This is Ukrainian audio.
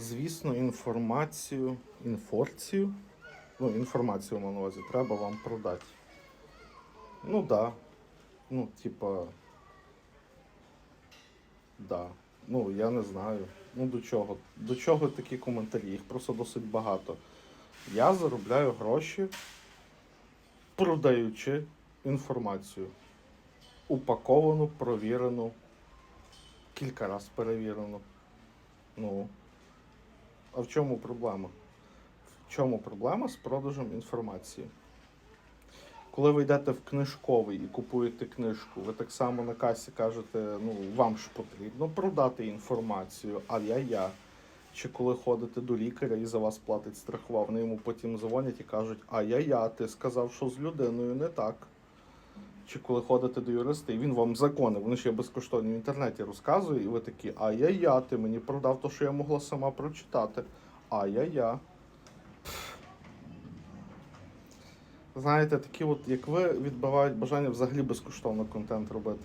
Звісно, інформацію, інфорцію, ну, інформацію на увазі, треба вам продати. Ну да. Ну, типа. Да. Ну, я не знаю. Ну до чого? До чого такі коментарі? Їх просто досить багато. Я заробляю гроші, продаючи інформацію. Упаковану, провірену, кілька разів перевірену. Ну. В чому проблема? В чому проблема з продажем інформації? Коли ви йдете в книжковий і купуєте книжку, ви так само на касі кажете, ну вам ж потрібно продати інформацію, а я я. Чи коли ходите до лікаря і за вас платить страхова, вони йому потім дзвонять і кажуть, а я я, ти сказав, що з людиною не так. Чи коли ходите до юриста, і він вам закони, вони ще безкоштовні в інтернеті розказує, і ви такі, ай-я-я, ти мені продав те, що я могла сама прочитати. А я я. Знаєте, такі от, як ви, відбивають бажання взагалі безкоштовно контент робити.